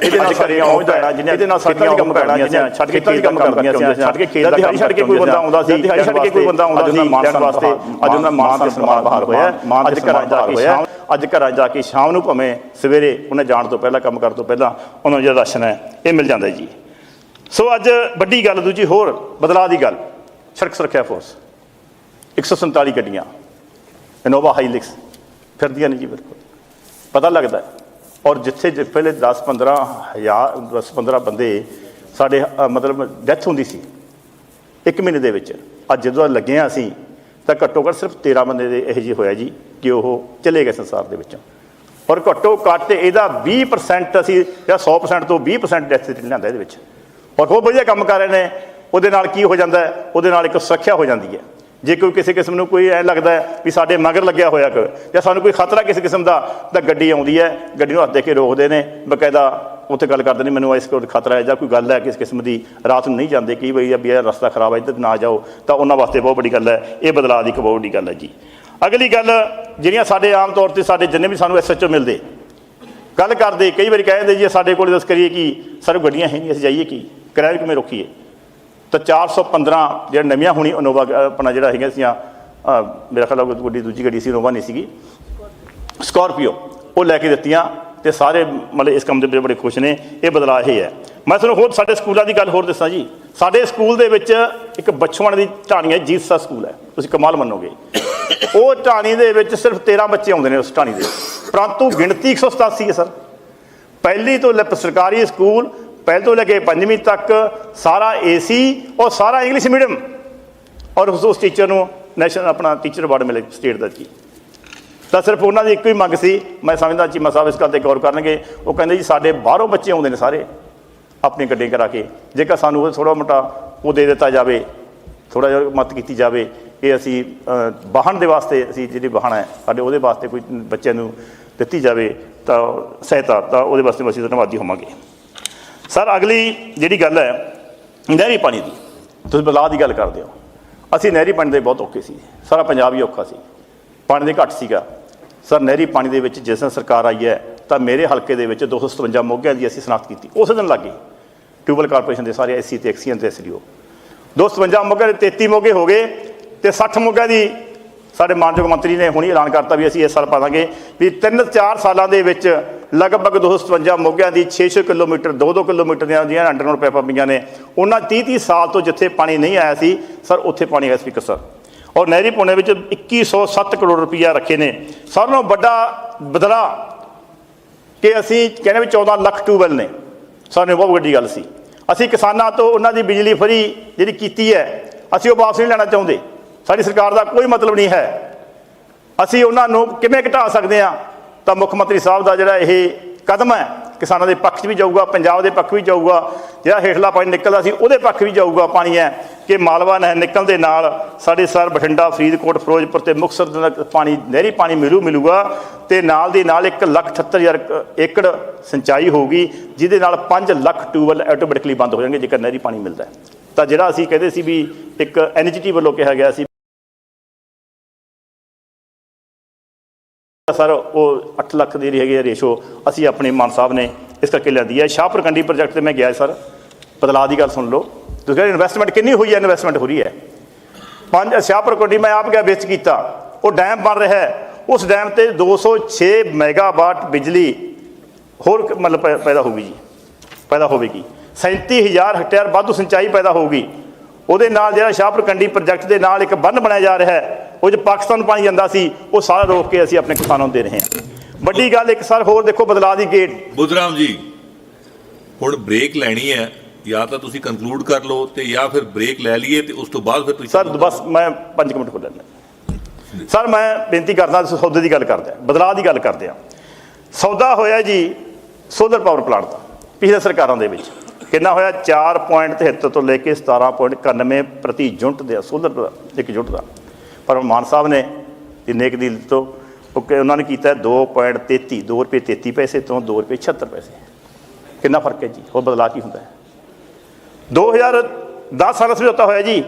ਇਹਦੇ ਨਾਲ ਸਾਡੀਆਂ ਪਹੁੰਚਦਾ ਜਿਹਨੇ ਇਹਦੇ ਨਾਲ ਸਾਡੀਆਂ ਕੰਮ ਕਰਨੀਆਂ ਸੀ ਛੱਡ ਕੇ ਖੇਤਾਂ ਕੰਮ ਕਰਨੀਆਂ ਸੀ ਛੱਡ ਕੇ ਖੇਤ ਦਿਹਾੜੀ ਛੱਡ ਕੇ ਕੋਈ ਬੰਦਾ ਆਉਂਦਾ ਸੀ ਦਿਹਾੜੀ ਛੱਡ ਕੇ ਕੋਈ ਬੰਦਾ ਆਉਂਦਾ ਸੀ ਮਾਨ ਵਾਸਤੇ ਅੱਜ ਉਹਨਾਂ ਮਾਨ ਦੇ ਸਨਮਾਨ ਬਹਾਲ ਹੋਇਆ ਅੱਜ ਘਰਾਂ ਜਾ ਕੇ ਸ਼ਾਮ ਅੱਜ ਘਰਾਂ ਜਾ ਕੇ ਸ਼ਾਮ ਨੂੰ ਭਾਵੇਂ ਸਵੇਰੇ ਉਹਨੇ ਜਾਣ ਤੋਂ ਪਹਿਲਾਂ ਕੰਮ ਕਰਨ ਤੋਂ ਪਹਿਲਾਂ ਉਹਨਾਂ ਨੂੰ ਜਿਹੜਾ ਰਾਸ਼ਨ ਹੈ ਇਹ ਮਿਲ ਜਾਂਦਾ ਜੀ। ਸੋ ਅੱਜ ਵੱਡੀ ਗੱਲ ਦੂਜੀ ਹੋਰ ਬਦਲਾਅ ਦੀ ਗੱਲ ਸੜਕ ਸੁਰੱਖਿਆ ਫੋਰਸ 147 ਗੱਡੀਆਂ ਇਨੋਵਾ ਹਾਈਲਿਕਸ ਫਿਰਦੀਆਂ ਨਹੀਂ ਜੀ ਬਿਲਕੁਲ। ਪਤਾ ਲੱਗਦਾ ਹੈ। ਔਰ ਜਿੱਥੇ ਜਿ ਪਹਿਲੇ 10 15 ਹਜ਼ਾਰ 10 15 ਬੰਦੇ ਸਾਡੇ ਅ, ਮਤਲਬ ਡੈਥ ਹੁੰਦੀ ਸੀ ਇੱਕ ਮਹੀਨੇ ਦੇ ਵਿੱਚ। ਅੱਜ ਜਦੋਂ ਲੱਗੇ ਹਾਂ ਅਸੀਂ ਤਾਂ ਘੱਟੋ ਘੱਟ ਸਿਰਫ 13 ਬੰਦੇ ਦੇ ਇਹੋ ਜਿਹੇ ਹੋਇਆ ਜੀ ਕਿ ਉਹ ਚਲੇ ਗਏ ਸੰਸਾਰ ਦੇ ਵਿੱਚੋਂ। ਔਰ ਘੱਟੋ ਘੱਟ ਇਹਦਾ 20% ਅਸੀਂ ਜਾਂ 100% ਤੋਂ 20% ਡੈਥ ਰੇਟ ਲਿਆਂਦਾ ਇਹਦੇ ਵਿੱਚ। ਔਰ ਬਹੁਤ ਵਧੀਆ ਕੰਮ ਕਰ ਰਹੇ ਨੇ ਉਹਦੇ ਨਾਲ ਕੀ ਹੋ ਜਾਂਦਾ ਹੈ? ਉਹਦੇ ਨਾਲ ਇੱਕ ਸੁਰੱਖਿਆ ਹੋ ਜਾਂਦੀ ਹੈ। ਜੇ ਕੋਈ ਕਿਸੇ ਕਿਸਮ ਨੂੰ ਕੋਈ ਐ ਲੱਗਦਾ ਵੀ ਸਾਡੇ ਮਗਰ ਲੱਗਿਆ ਹੋਇਆ ਕੋਈ, ਜਾਂ ਸਾਨੂੰ ਕੋਈ ਖਤਰਾ ਕਿਸੇ ਕਿਸਮ ਦਾ, ਤਾਂ ਗੱਡੀ ਆਉਂਦੀ ਹੈ, ਗੱਡੀ ਨੂੰ ਹੱਥ ਦੇ ਕੇ ਰੋਕਦੇ ਨੇ, ਬਕਾਇਦਾ ਉੱਥੇ ਗੱਲ ਕਰਦੇ ਨੇ, ਮੈਨੂੰ ਇਸ ਕੋਲ ਖਤਰਾ ਹੈ ਜਾਂ ਕੋਈ ਗੱਲ ਹੈ ਕਿਸ ਕਿਸਮ ਦੀ, ਰਾਤ ਨੂੰ ਨਹੀਂ ਜਾਂਦੇ, ਕੀ ਬਈ ਵੀ ਇਹ ਰਸਤਾ ਖਰਾਬ ਹੈ, ਇੱਧਰ ਨਾ ਜਾਓ। ਤਾਂ ਉਹਨਾਂ ਵਾਸਤੇ ਬਹੁਤ ਵੱਡੀ ਗੱਲ ਹੈ, ਇਹ ਬਦਲਾਅ ਦੀ ਇੱਕ ਬਹੁਤ ਵੱਡੀ ਗੱਲ ਹੈ ਜੀ। ਅਗਲੀ ਗੱਲ, ਜਿਹੜੀਆਂ ਸਾਡੇ ਆਮ ਤੌਰ ਤੇ ਸਾਡੇ ਜਿੰਨੇ ਵੀ ਸਾਨੂੰ ਐਸਐਚਓ ਮਿਲਦੇ, ਗੱਲ ਕਰਦੇ, ਕਈ ਵਾਰੀ ਕਹਿੰਦੇ ਜੀ, ਸਾਡੇ ਕੋਲ ਦੱਸ ਕਰੀਏ ਕਿ, ਸਰ, ਗੱਡੀਆਂ ਹੈ ਨਹੀਂ, ਅਸੀਂ ਜਾਈਏ ਕੀ? ਕਿਰਾਏ ਕਿਵੇਂ ਰੋਕੀਏ? ਤਾਂ 415 ਜਿਹੜਾ ਨਵੀਆਂ ਹੋਣੀ ਇਨੋਵਾ ਆਪਣਾ ਜਿਹੜਾ ਹੈਗਾ ਸੀ ਮੇਰਾ ਖਿਆਲ ਉਹ ਗੱਡੀ ਦੂਜੀ ਗੱਡੀ ਸੀ, ਇਨੋਵਾ ਨਹੀਂ ਸੀਗੀ। ਸਕਾਰਪੀਓ, ਉਹ ਲੈ ਕੇ ਦਿੱਤੀਆਂ ਤੇ ਸਾਰੇ ਮਤਲਬ ਇਸ ਕੰਮ ਦੇ ਵਿੱਚ ਬੜੇ ਖੁਸ਼ ਨੇ, ਇਹ ਬਦਲਾਅ ਇਹ ਹੈ। ਮੈਂ ਤੁਹਾਨੂੰ ਹੋਰ ਸਾਡੇ ਸਕੂਲਾਂ ਦੀ ਗੱਲ ਹੋਰ ਦੱਸਾਂ ਜੀ। ਸਾਡੇ ਸਕੂਲ ਦੇ ਵਿੱਚ ਇੱਕ ਬਚਪਨ ਦੀ ਢਾਣੀ ਹੈ ਜੀਤਸਾ ਸਕੂਲ ਹੈ, ਤੁਸੀਂ ਕਮਾਲ ਮੰਨੋਗੇ। ਉਹ ਢਾਣੀ ਦੇ ਵਿੱਚ ਸਿਰਫ 13 ਬੱਚੇ ਆਉਂਦੇ ਨੇ ਉਸ ਢਾਣੀ ਦੇ ਪਰੰਤੂ ਗਿਣਤੀ 187 ਹੈ, ਸਰ। ਪਹਿਲੀ ਤੋਂ ਲੈ, ਸਰਕਾਰੀ ਸਕੂਲ ਪਹਿਲ ਤੋਂ ਲੈ ਕੇ ਪੰਜਵੀਂ ਤੱਕ ਸਾਰਾ ਏਸੀ ਔਰ ਸਾਰਾ ਇੰਗਲਿਸ਼ ਮੀਡੀਅਮ ਔਰ ਉਸ ਟੀਚਰ ਨੂੰ ਨੈਸ਼ਨਲ ਆਪਣਾ ਟੀਚਰ ਅਵਾਰਡ ਮਿਲੇ ਸਟੇਟ ਦਾ ਜੀ। ਤਾਂ ਸਿਰਫ ਉਹਨਾਂ ਦੀ ਇੱਕੋ ਹੀ ਮੰਗ ਸੀ, ਮੈਂ ਸਮਝਦਾ ਚੀਮਾ ਸਾਹਿਬ ਇਸ ਗੱਲ ਤੇ ਗੌਰ ਕਰਨਗੇ, ਉਹ ਕਹਿੰਦੇ ਜੀ ਸਾਡੇ ਬਾਹਰੋਂ ਬੱਚੇ ਆਉਂਦੇ ਨੇ ਸਾਰੇ, ਆਪਣੀ ਗੱਡੀ ਕਰਾ ਕੇ, ਜੇਕਰ ਸਾਨੂੰ ਉਹ ਥੋੜਾ ਮੋਟਾ ਉਹ ਦੇ ਦਿੱਤਾ ਜਾਵੇ ਥੋੜਾ ਜਿਹਾ ਮਤ ਕੀਤੀ ਜਾਵੇ, ਇਹ ਅਸੀਂ ਵਾਹਨ ਦੇ ਵਾਸਤੇ ਅਸੀਂ ਜਿਹੜੀ ਵਾਹਨ ਹੈ, ਸਾਡੇ ਉਹਦੇ ਵਾਸਤੇ ਕੋਈ ਬੱਚਿਆਂ ਨੂੰ ਦਿੱਤੀ ਜਾਵੇ, ਤਾਂ ਸਹਾਇਤਾ, ਤਾਂ ਉਹਦੇ ਵਾਸਤੇ ਅਸੀਂ ਧੰਨਵਾਦੀ ਹੋਵਾਂਗੇ। ਸਰ, ਅਗਲੀ ਜਿਹੜੀ ਗੱਲ ਹੈ, ਨਹਿਰੀ ਪਾਣੀ ਦੀ। ਤੁਸੀਂ ਬਦਲਾਅ ਦੀ ਗੱਲ ਕਰਦੇ ਹੋ। ਅਸੀਂ ਨਹਿਰੀ ਪਾਣੀ ਦੇ ਬਹੁਤ ਔਖੇ ਸੀ। ਸਾਰਾ ਪੰਜਾਬ ਹੀ ਔਖਾ ਸੀ। ਪਾਣੀ ਦੇ ਘੱਟ ਸੀਗਾ। ਸਰ, ਨਹਿਰੀ ਪਾਣੀ ਦੇ ਵਿੱਚ ਜਿਸ ਦਿਨ ਸਰਕਾਰ ਆਈ ਹੈ, ਤਾਂ ਮੇਰੇ ਹਲਕੇ ਦੇ ਵਿੱਚ 257 ਮੋਗਿਆਂ ਦੀ ਅਸੀਂ ਸਨਾਖਤ ਕੀਤੀ। ਉਸੇ ਦਿਨ ਲੱਗੀ ਟਿਊਬਲ ਕਾਰਪੋਰੇਸ਼ਨ ਦੇ ਸਾਰੇ ਐਸਸੀ ਤੇ ਐਕਸੀਅਨ ਤੇ ਐਸਡੀਓ। 257 ਮੋਗਿਆਂ ਦੇ 33 ਮੋਗੇ ਹੋ ਗਏ ਤੇ 60 ਮੋਗਿਆਂ ਦੀ ਸਾਡੇ ਮਾਨਯੋਗ ਮੰਤਰੀ ਨੇ ਹੁਣੀ ਐਲਾਨ ਕਰਤਾ ਵੀ ਅਸੀਂ ਇਸ ਸਾਲ ਪਾਵਾਂਗੇ ਵੀ 3-4 ਸਾਲਾਂ ਦੇ ਵਿੱਚ ਲਗਭਗ 257 ਮੋਗਿਆਂ ਦੀ 600 ਕਿਲੋਮੀਟਰ 2-2 ਕਿਲੋਮੀਟਰ ਦੀਆਂ ਜਿਹੜੀਆਂ ਅੰਡਰਗਰਾਉਂਡ ਪਾਈਪਾਂ ਪਈਆਂ ਨੇ। ਉਹਨਾਂ 30-30 ਸਾਲ ਤੋਂ ਜਿੱਥੇ ਪਾਣੀ ਨਹੀਂ ਆਇਆ ਸੀ, ਸਰ, ਉੱਥੇ ਪਾਣੀ ਆਇਆ ਸਪੀਕਰ ਸਰ। ਔਰ ਨਹਿਰੀ ਪੁਣੇ ਵਿੱਚ 2107 ਕਰੋੜ ਰੁਪਈਆ ਰੱਖੇ ਨੇ। ਸਭ ਨਾਲੋਂ ਵੱਡਾ ਬਦਲਾ ਕਿ ਅਸੀਂ ਕਹਿੰਦੇ ਵੀ 14 ਲੱਖ ਟਿਊਬਵੈਲ ਨੇ। ਸਾਨੂੰ ਬਹੁਤ ਵੱਡੀ ਗੱਲ ਸੀ। ਅਸੀਂ ਕਿਸਾਨਾਂ ਤੋਂ ਉਹਨਾਂ ਦੀ ਬਿਜਲੀ ਫਰੀ ਜਿਹੜੀ ਕੀਤੀ ਹੈ, ਅਸੀਂ ਉਹ ਵਾਪਸ ਨਹੀਂ ਲੈਣਾ ਚਾਹੁੰਦੇ। ਸਾਡੀ ਸਰਕਾਰ ਦਾ ਕੋਈ ਮਤਲਬ ਨਹੀਂ ਹੈ। ਅਸੀਂ ਉਹਨਾਂ ਨੂੰ ਕਿਵੇਂ ਘਟਾ ਸਕਦੇ ਹਾਂ? ਤਾਂ ਮੁੱਖ ਮੰਤਰੀ ਸਾਹਿਬ ਦਾ ਜਿਹੜਾ ਇਹ ਕਦਮ ਹੈ ਕਿਸਾਨਾਂ ਦੇ ਪੱਖ 'ਚ ਵੀ ਜਾਊਗਾ ਪੰਜਾਬ ਦੇ ਪੱਖ ਵੀ ਜਾਊਗਾ ਜਿਹੜਾ ਹੇਠਲਾ ਪਾਣੀ ਨਿਕਲਦਾ ਸੀ ਉਹਦੇ ਪੱਖ ਵੀ ਜਾਊਗਾ ਪਾਣੀ ਹੈ ਕਿ ਮਾਲਵਾ ਨਹਿਰ ਨਿਕਲਣ ਦੇ ਨਾਲ ਸਾਡੇ ਸਰ ਬਠਿੰਡਾ ਫਰੀਦਕੋਟ ਫਿਰੋਜ਼ਪੁਰ ਤੇ ਮੁਕਤਸਰ ਦੇ ਪਾਣੀ ਨਹਿਰੀ ਪਾਣੀ ਮਿਲੂ ਮਿਲੂਗਾ ਤੇ ਨਾਲ ਦੀ ਨਾਲ 1,78,000 ਏਕੜ ਸਿੰਚਾਈ ਹੋਊਗੀ ਜਿਹਦੇ ਨਾਲ 5 ਲੱਖ ਟਿਊਬਵੈਲ ਆਟੋਮੈਟਿਕਲੀ ਬੰਦ ਹੋ ਜਾਣਗੇ ਜੇਕਰ ਨਹਿਰੀ ਪਾਣੀ ਮਿਲਦਾ ਤਾਂ ਜਿਹੜਾ ਅਸੀਂ ਕਹਿੰਦੇ ਸੀ ਵੀ ਇੱਕ ਐਨਜੀਟੀ ਵੱਲੋਂ ਕਿਹਾ ਗਿਆ ਸੀ ਸਰ, ਉਹ 8 ਲੱਖ ਦੀ ਹੈਗੀ ਰੇਸ਼ੋ ਅਸੀਂ ਆਪਣੇ ਮਾਨ ਸਾਹਿਬ ਨੇ ਇਸ ਕਰਕੇ ਲਿਆਂਦੀ ਹੈ। ਸ਼ਾਹਪੁਰ ਕੰਡੀ ਪ੍ਰੋਜੈਕਟ ਤੇ ਮੈਂ ਗਿਆ ਸਰ। ਬਦਲਾਅ ਦੀ ਗੱਲ ਸੁਣ ਲਓ। ਤੁਸੀਂ ਕਹਿੰਦੇ ਇਨਵੈਸਟਮੈਂਟ ਕਿੰਨੀ ਹੋਈ ਹੈ? ਇਨਵੈਸਟਮੈਂਟ ਹੋ ਰਹੀ ਹੈ। ਪੰਜ, ਸ਼ਾਹਪੁਰ ਕੰਡੀ ਮੈਂ ਆਪ ਗਿਆ, ਵਿੱਚ ਕੀਤਾ। ਉਹ ਡੈਮ ਬਣ ਰਿਹਾ ਹੈ। ਉਸ ਡੈਮ ਤੇ 206 ਮੈਗਾਵਾਟ ਬਿਜਲੀ ਹੋਰ ਮਤਲਬ ਪੈ- ਪੈਦਾ ਹੋਊਗੀ ਜੀ। ਪੈਦਾ ਹੋਵੇਗੀ। 37000 ਹੈਕਟੇਅਰ ਵਾਧੂ ਸਿੰਚਾਈ ਪੈਦਾ ਹੋਊਗੀ। ਉਹਦੇ ਨਾਲ ਜਿਹੜਾ ਸ਼ਾਹਪੁਰ ਕੰਡੀ ਪ੍ਰੋਜੈਕਟ ਦੇ ਨਾਲ ਇੱਕ ਬੰਨ ਬਣਾਇਆ ਜਾ ਰਿਹਾ ਹੈ। ਉਹ ਚ ਪਾਕਿਸਤਾਨ ਨੂੰ ਪਾਣੀ ਜਾਂਦਾ ਸੀ ਉਹ ਸਾਰਾ ਰੋਕ ਕੇ ਅਸੀਂ ਆਪਣੇ ਕਿਸਾਨਾਂ ਨੂੰ ਦੇ ਰਹੇ ਹਾਂ। ਵੱਡੀ ਗੱਲ ਇੱਕ ਸਰ ਹੋਰ ਦੇਖੋ ਬਦਲਾਅ ਦੀ ਗੇਟ ਬੁੱਧਰਾਮ ਜੀ ਹੁਣ ਬ੍ਰੇਕ ਲੈਣੀ ਹੈ ਜਾਂ ਤਾਂ ਤੁਸੀਂ ਕੰਕਲੂਡ ਕਰ ਲਓ ਤੇ ਜਾਂ ਫਿਰ ਬ੍ਰੇਕ ਲੈ ਲਈਏ ਤੇ ਉਸ ਤੋਂ ਬਾਅਦ ਫਿਰ ਤੁਸੀਂ ਸਰ ਬਸ ਮੈਂ 5 ਮਿੰਟ ਖੋਲ ਲੈਣਾ ਸਰ ਮੈਂ ਬੇਨਤੀ ਕਰਦਾ ਸੌਦੇ ਦੀ ਗੱਲ ਕਰਦੇ ਆ ਬਦਲਾਅ ਦੀ ਗੱਲ ਕਰਦੇ ਆ। ਸੌਦਾ ਹੋਇਆ ਜੀ ਸੋਲਰ ਪਾਵਰ ਪਲਾਂਟ ਦਾ ਪਿਛਲੇ ਸਰਕਾਰਾਂ ਦੇ ਵਿੱਚ। ਕਿੰਨਾ ਹੋਇਆ? 4.73 ਤੋਂ ਲੈ ਕੇ 17.91 ਪ੍ਰਤੀ ਯੂਨਿਟ ਦੇ ਸੋਲਰ ਇੱਕ ਯੂਨਿਟ ਦਾ। ਪਰ ਮਾਨ ਸਾਹਿਬ ਨੇ ਇਹ ਨੇਕ ਦਿਲ ਤੋਂ ਉਹ ਕਿ ਉਹਨਾਂ ਨੇ ਕੀਤਾ 2.33 2 ਰੁਪਏ 33 ਪੈਸੇ ਤੋਂ 2 ਰੁਪਏ 76 ਪੈਸੇ। ਕਿੰਨਾ ਫ਼ਰਕ ਹੈ ਜੀ? ਹੋਰ ਬਦਲਾਅ ਕੀ ਹੁੰਦਾ ਹੈ? 2010 ਸਾਲ ਸਮਝੌਤਾ ਹੋਇਆ ਜੀ।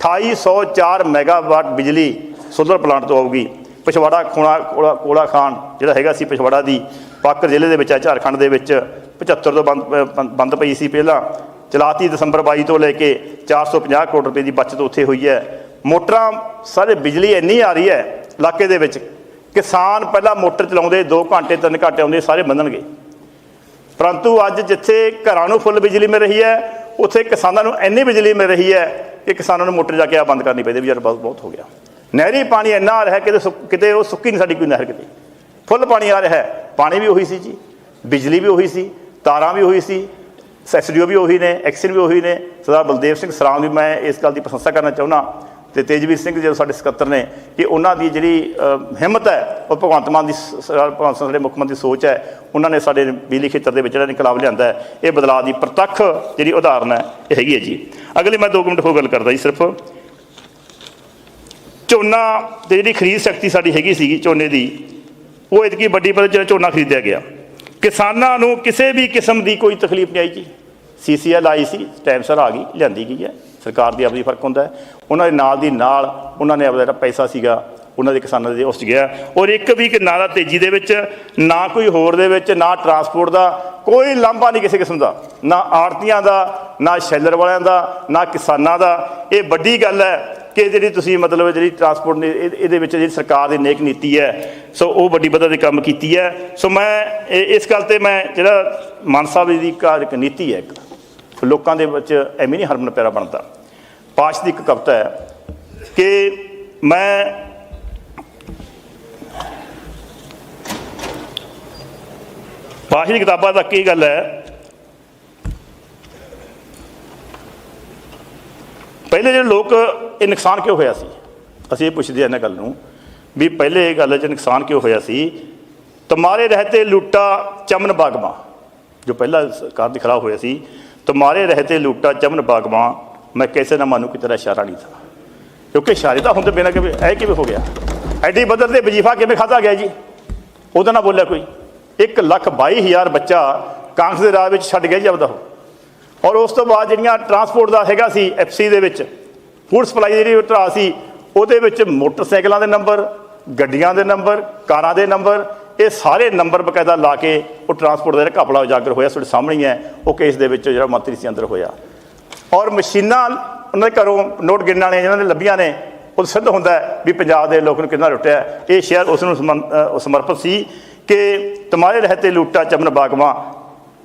2804 ਮੈਗਾਵਾਟ ਬਿਜਲੀ ਸੋਲਰ ਪਲਾਂਟ ਤੋਂ ਆਊਗੀ। ਪਿਛਵਾੜਾ ਖੋਣਾ ਕੋਲਾ ਕੋਲਾ ਖਾਨ ਜਿਹੜਾ ਹੈਗਾ ਸੀ ਪਿਛਵਾੜਾ ਦੀ ਪਾਕਰ ਜ਼ਿਲ੍ਹੇ ਦੇ ਵਿੱਚ ਹੈ ਝਾਰਖੰਡ ਦੇ ਵਿੱਚ 75 ਤੋਂ ਬੰਦ ਅ, ਬੰਦ- ਬੰਦ ਪਈ ਸੀ ਪਹਿਲਾਂ। ਚਲਾਤੀ ਦਸੰਬਰ 22 ਤੋਂ ਲੈ ਕੇ 450 ਕਰੋੜ ਰੁਪਏ ਦੀ ਬਚਤ ਉੱਥੇ ਹੋਈ ਹੈ। ਮੋਟਰਾਂ ਸਾਰੇ ਬਿਜਲੀ ਇੰਨੀ ਆ ਰਹੀ ਹੈ ਇਲਾਕੇ ਦੇ ਵਿੱਚ, ਕਿਸਾਨ ਪਹਿਲਾਂ ਮੋਟਰ ਚਲਾਉਂਦੇ 2 ਘੰਟੇ 3 ਘੰਟੇ ਆਉਂਦੇ, ਸਾਰੇ ਬੰਨਣਗੇ ਪਰੰਤੂ ਅੱਜ ਜਿੱਥੇ ਘਰਾਂ ਨੂੰ ਫੁੱਲ ਬਿਜਲੀ ਮਿਲ ਰਹੀ ਹੈ, ਉੱਥੇ ਕਿਸਾਨਾਂ ਨੂੰ ਇੰਨੀ ਬਿਜਲੀ ਮਿਲ ਰਹੀ ਹੈ ਕਿ ਕਿਸਾਨਾਂ ਨੂੰ ਮੋਟਰ ਜਾ ਕੇ ਆ ਬੰਦ ਕਰਨੀ ਪੈਂਦੀ ਵੀ ਯਾਰ ਬਹੁਤ ਬਹੁਤ ਹੋ ਗਿਆ। ਨਹਿਰੀ ਪਾਣੀ ਇੰਨਾ ਆ ਰਿਹਾ, ਕਿਤੇ ਸੁੱਕ- ਕਿਤੇ ਉਹ ਸੁੱਕੀ ਨਹੀਂ ਸਾਡੀ ਕੋਈ ਨਹਿਰ ਕਿਤੇ। ਫੁੱਲ ਪਾਣੀ ਆ ਰਿਹਾ ਹੈ, ਪਾਣੀ ਵੀ ਉਹੀ ਸੀ ਜੀ, ਬਿਜਲੀ ਵੀ ਉਹੀ ਸੀ, ਤਾਰਾਂ ਵੀ ਉਹੀ ਸੀ ਐਸਡੀਓ ਵੀ ਉਹੀ ਨੇ, ਐਕਸ਼ਨ ਵੀ ਉਹੀ ਨੇ। ਸਰਦਾਰ ਬਲਦੇਵ ਸਿੰਘ ਸਰਾਮ ਦੀ ਮੈਂ ਇਸ ਗੱਲ ਦੀ ਪ੍ਰਸ਼ੰਸਾ ਕਰਨਾ ਚਾਹੁੰਦਾ ਤੇ ਤੇਜਵੀਰ ਸਿੰਘ ਜਿਹੜੇ ਸਾਡੇ ਸਕੱਤਰ ਨੇ ਕਿ ਉਹਨਾਂ ਦੀ ਜਿਹੜੀ ਹਿੰਮਤ ਹੈ, ਉਹ ਭਗਵੰਤ ਮਾਨ ਦੀ ਭਗਵੰਤ ਸਿੰਘ ਸਾਡੇ ਮੁੱਖ ਮੰਤਰੀ ਸੋਚ ਹੈ, ਉਹਨਾਂ ਨੇ ਸਾਡੇ ਬਿਜਲੀ ਖੇਤਰ ਦੇ ਵਿੱਚ ਜਿਹੜਾ ਇਨਕਲਾਬ ਲਿਆਂਦਾ ਇਹ ਬਦਲਾਅ ਦੀ ਪ੍ਰਤੱਖ ਜਿਹੜੀ ਉਦਾਹਰਨ ਹੈ, ਇਹ ਹੈਗੀ ਹੈ ਜੀ। ਅਗਲੀ ਮੈਂ 2 ਮਿੰਟ ਹੋਰ ਗੱਲ ਕਰਦਾ ਜੀ ਸਿਰਫ। ਝੋਨਾ ਤੇ ਜਿਹੜੀ ਖਰੀਦ ਸ਼ਕਤੀ ਸਾਡੀ ਹੈਗੀ ਸੀਗੀ ਝੋਨੇ ਦੀ, ਉਹ ਇਤਕੀ ਵੱਡੀ ਪੱਧਰ 'ਤੇ ਝੋਨਾ ਖਰੀਦਿਆ ਗਿਆ। ਕਿਸਾਨਾਂ ਨੂੰ ਕਿਸੇ ਵੀ ਕਿਸਮ ਦੀ ਕੋਈ ਤਕਲੀਫ ਨਹੀਂ ਆਈ ਜੀ। ਸੀਸੀਐਲ ਆਈ ਸੀ, ਟਾਈਮ ਸਿਰ ਆ ਗਈ, ਲਿਆਂਦੀ ਗਈ ਹੈ। ਸਰਕਾਰ ਦੀ ਆਪਦੀ ਫ਼ਰਕ ਹੁੰਦਾ ਉਹਨਾਂ ਦੇ ਨਾਲ ਦੀ ਨਾਲ ਉਹਨਾਂ ਨੇ ਆਪਦਾ ਜਿਹੜਾ ਪੈਸਾ ਸੀਗਾ, ਉਹਨਾਂ ਦੇ ਕਿਸਾਨਾਂ ਦੇ ਉਸ 'ਚ ਗਿਆ। ਔਰ ਇੱਕ ਵੀ ਕਿ ਨਾ ਤਾਂ ਤੇਜ਼ੀ ਦੇ ਵਿੱਚ, ਨਾ ਕੋਈ ਹੋਰ ਦੇ ਵਿੱਚ, ਨਾ ਟਰਾਂਸਪੋਰਟ ਦਾ, ਕੋਈ ਲਾਂਭਾ ਨਹੀਂ ਕਿਸੇ ਕਿਸਮ ਦਾ। ਨਾ ਆੜਤੀਆਂ ਦਾ, ਨਾ ਸ਼ੈਲਰ ਵਾਲਿਆਂ ਦਾ, ਨਾ ਕਿਸਾਨਾਂ ਦਾ। ਇਹ ਵੱਡੀ ਗੱਲ ਹੈ ਕਿ ਜਿਹੜੀ ਤੁਸੀਂ ਮਤਲਬ ਜਿਹੜੀ ਟਰਾਂਸਪੋਰਟ ਇਹਦੇ ਵਿੱਚ ਜਿਹੜੀ ਸਰਕਾਰ ਦੀ ਨੇਕ ਨੀਤੀ ਹੈ, ਸੋ ਉਹ ਵੱਡੀ ਪੱਧਰ ਤੇ ਕੰਮ ਕੀਤੀ ਹੈ। ਸੋ ਮੈਂ ਇਹ- ਇਸ ਗੱਲ ਤੇ ਮੈਂ ਜਿਹੜਾ ਮਾਨ ਸਾਹਿਬ ਦੀ ਕਾਰ ਇੱਕ ਨੀਤੀ ਹੈ ਇੱਕ ਲੋਕਾਂ ਦੇ ਵਿੱਚ ਐਵੇਂ ਨਹੀਂ ਹਰਮਨ ਪਿਆਰਾ ਬਣਦਾ। ਪਾਸ਼ ਦੀ ਇੱਕ ਕਵਿਤਾ ਹੈ ਕਿ ਮੈਂ ਪਾਸ਼ ਦੀ ਕਿਤਾਬਾਂ ਤੱਕ ਇਹ ਗੱਲ ਹੈ? ਪਹਿਲੇ ਜਿਹੜੇ ਲੋਕ ਇਹ ਨੁਕਸਾਨ ਕਿਉਂ ਹੋਇਆ ਸੀ? ਅਸੀਂ ਇਹ ਪੁੱਛਦੇ ਹਾਂ ਇਹਨਾਂ ਗੱਲ ਨੂੰ ਵੀ ਪਹਿਲੇ ਇਹ ਗੱਲ 'ਚ ਨੁਕਸਾਨ ਕਿਉਂ ਹੋਇਆ ਸੀ? ਤੁਮਾਰੇ ਰਹਤੇ ਲੁੱਟਾ ਚਮਨ ਬਾਗਮਾ, ਜੋ ਪਹਿਲਾ ਸਰਕਾਰ ਦੇ ਖਿਲਾਫ ਹੋਇਆ ਸੀ ਤੁਮਾਰੇ ਰਹਤੇ ਲੂਟਾ ਚਮਨ ਬਾਗਮਾ ਮੈਂ ਕੈਸੇ ਨਾ ਮਾਨੂ ਕਿ ਤੇਰਾ ਇਸ਼ਾਰਾ ਨਹੀਂ ਥਾ ਕਿਉਂਕਿ ਇਸ਼ਾਰੇ ਤਾਂ ਹੁੰਦੇ ਬਿਨਾਂ ਕਿਵੇਂ ਐ ਕਿਵੇਂ ਹੋ ਗਿਆ? ਐਡੀ ਬਦਲ ਤੇ ਵਜੀਫਾ ਕਿਵੇਂ ਖਾਧਾ ਗਿਆ ਜੀ? ਉਹਦਾ ਨਾ ਬੋਲਿਆ ਕੋਈ। 1 ਲੱਖ 22 ਹਜ਼ਾਰ ਬੱਚਾ ਕਾਂਗਰਸ ਦੇ ਰਾਜ ਵਿੱਚ ਛੱਡ ਗਿਆ ਜੀ ਆਪਦਾ ਉਹ। ਔਰ ਉਸ ਤੋਂ ਬਾਅਦ ਜਿਹੜੀਆਂ ਟਰਾਂਸਪੋਰਟ ਦਾ ਹੈਗਾ ਸੀ, ਐਫਸੀ ਦੇ ਵਿੱਚ, ਫੂਡ ਸਪਲਾਈ ਜਿਹੜੀ ਉਹ ਧਰਾ ਸੀ, ਉਹਦੇ ਵਿੱਚ ਮੋਟਰਸਾਈਕਲਾਂ ਦੇ ਨੰਬਰ, ਗੱਡੀਆਂ ਦੇ ਨੰਬਰ, ਕਾਰਾਂ ਦੇ ਨੰਬਰ ਇਹ ਸਾਰੇ ਨੰਬਰ ਬਕਾਇਦਾ ਲਾ ਕੇ ਉਹ ਟਰਾਂਸਪੋਰਟ ਦਾ ਜਿਹੜਾ ਘਪਲਾ ਉਜਾਗਰ ਹੋਇਆ ਤੁਹਾਡੇ ਸਾਹਮਣੇ ਹੀ ਹੈ, ਉਹ ਕੇਸ ਦੇ ਵਿੱਚ ਜਿਹੜਾ ਮੰਤਰੀ ਸੀ ਅੰਦਰ ਹੋਇਆ। ਔਰ ਮਸ਼ੀਨਾਂ ਉਹਨਾਂ ਦੇ ਘਰੋਂ ਨੋਟ ਗਿਣਨ ਵਾਲੀਆਂ ਜਿਹਨਾਂ ਨੇ ਲੱਭੀਆਂ ਨੇ, ਉਹ ਸਿੱਧ ਹੁੰਦਾ ਵੀ ਪੰਜਾਬ ਦੇ ਲੋਕ ਨੂੰ ਕਿੰਨਾ ਲੁੱਟਿਆ ਇਹ ਸ਼ਹਿਰ ਉਸ ਨੂੰ ਸਮਰਪਿਤ ਸੀ ਕਿ ਤੁਮਾਰੇ ਰਹਤੇ ਲੁੱਟਾ ਚਮਨ ਬਾਗਵਾ,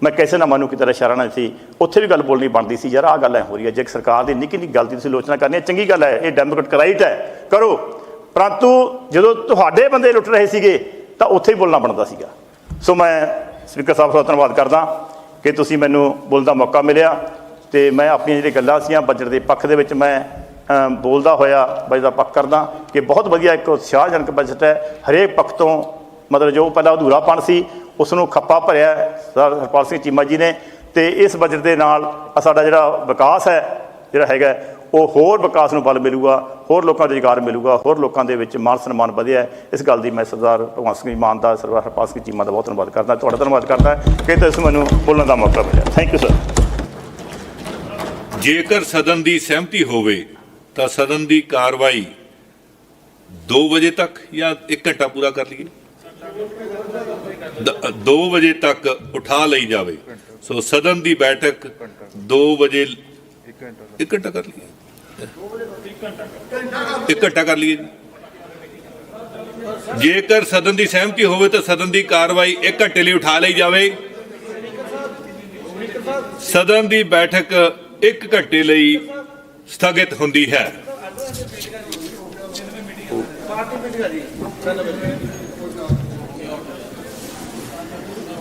ਮੈਂ ਕਿਸੇ ਨਾ ਮਾਨੂ ਕਿ ਤੇਰਾ ਇਸ਼ਾਰਾ ਨਾ ਸੀ। ਉੱਥੇ ਵੀ ਗੱਲ ਬੋਲਣੀ ਬਣਦੀ ਸੀ, ਯਾਰ ਆਹ ਗੱਲ ਐ ਹੋ ਰਹੀ ਹੈ, ਜੇ ਸਰਕਾਰ ਦੀ ਨਿੱਕੀ ਨਿੱਕੀ ਗੱਲ ਦੀ ਤੁਸੀਂ ਆਲੋਚਨਾ ਕਰਨੀ ਹੈ, ਚੰਗੀ ਗੱਲ ਹੈ, ਇਹ ਡੈਮੋਕ੍ਰੈਟਿਕ ਰਾਈਟ ਹੈ। ਕਰੋ। ਪਰੰਤੂ ਜਦੋਂ ਤੁਹਾਡੇ ਬੰਦੇ ਲੁੱਟ ਰਹੇ ਸੀਗੇ ਤਾਂ ਉੱਥੇ ਹੀ ਬੋਲਣਾ ਬਣਦਾ ਸੀਗਾ। ਸੋ ਮੈਂ ਸਪੀਕਰ ਸਾਹਿਬ ਦਾ ਧੰਨਵਾਦ ਕਰਦਾ ਕਿ ਤੁਸੀਂ ਮੈਨੂੰ ਬੋਲਣ ਦਾ ਮੌਕਾ ਮਿਲਿਆ ਤੇ ਮੈਂ ਆਪਣੀਆਂ ਜਿਹੜੀਆਂ ਗੱਲਾਂ ਸੀਆਂ ਬਜਟ ਦੇ ਪੱਖ ਦੇ ਵਿੱਚ ਮੈਂ ਬੋਲਦਾ ਹੋਇਆ ਬਜਟ ਦਾ ਪੱਖ ਕਰਦਾ ਕਿ ਬਹੁਤ ਵਧੀਆ ਇੱਕ ਉਤਸ਼ਾਹਜਨਕ ਬਜਟ ਹੈ। ਹਰੇਕ ਪੱਖ ਤੋਂ ਮਤਲਬ ਜੋ ਪਹਿਲਾਂ ਅਧੂਰਾਪਣ ਸੀ ਉਸ ਨੂੰ ਖੱਪਾ ਭਰਿਆ ਹੈ। ਸਰਦਾਰ ਹਰਪਾਲ ਸਿੰਘ ਚੀਮਾ ਜੀ ਨੇ ਤੇ ਇਸ ਬਜਟ ਦੇ ਨਾਲ ਸਾਡਾ ਜਿਹੜਾ ਵਿਕਾਸ ਹੈ, ਜਿਹੜਾ ਹੈਗਾ ਉਹ ਹੋਰ ਵਿਕਾਸ ਨੂੰ ਬਲ ਮਿਲੂਗਾ, ਹੋਰ ਲੋਕਾਂ ਨੂੰ ਰੁਜ਼ਗਾਰ ਮਿਲੂਗਾ, ਹੋਰ ਲੋਕਾਂ ਦੇ ਵਿੱਚ ਮਾਨ ਸਨਮਾਨ ਵਧਿਆ ਇਸ ਗੱਲ ਦੀ ਮੈਂ ਸਰਦਾਰ ਭਗਵੰਤ ਸਿੰਘ ਮਾਨ ਦਾ, ਸਰਦਾਰ ਹਰਪਾਲ ਸਿੰਘ ਚੀਮਾ ਦਾ ਬਹੁਤ ਧੰਨਵਾਦ ਕਰਦਾ, ਤੁਹਾਡਾ ਧੰਨਵਾਦ ਕਰਦਾ ਕਿ ਤੁਸੀਂ ਮੈਨੂੰ ਬੋਲਣ ਦਾ ਮੌਕਾ ਮਿਲਿਆ। ਥੈਂਕ ਯੂ ਸਰ ਜੇਕਰ ਸਦਨ ਦੀ ਸਹਿਮਤੀ ਹੋਵੇ, ਤਾਂ ਸਦਨ ਦੀ ਕਾਰਵਾਈ 2 ਵਜੇ ਤੱਕ ਜਾਂ 1 ਘੰਟਾ ਪੂਰਾ ਕਰ ਲਈਏ? 2 ਵਜੇ ਤੱਕ ਉਠਾ ਲਈ ਜਾਵੇ। ਸੋ ਸਦਨ ਦੀ ਬੈਠਕ 2 ਵਜੇ 1 ਘੰਟਾ ਕਰ ਲਈਏ। 1 ਘੰਟਾ ਕਰ ਲਈਏ ਜੀ। ਜੇਕਰ ਸਦਨ ਦੀ ਸਹਿਮਤੀ ਹੋਵੇ ਤਾਂ ਸਦਨ ਦੀ ਕਾਰਵਾਈ 1 ਘੰਟੇ ਲਈ ਉਠਾ ਲਈ ਜਾਵੇ। ਸਦਨ ਦੀ ਬੈਠਕ 1 ਘੰਟੇ ਲਈ ਸਥਗਿਤ ਹੁੰਦੀ ਹੈ।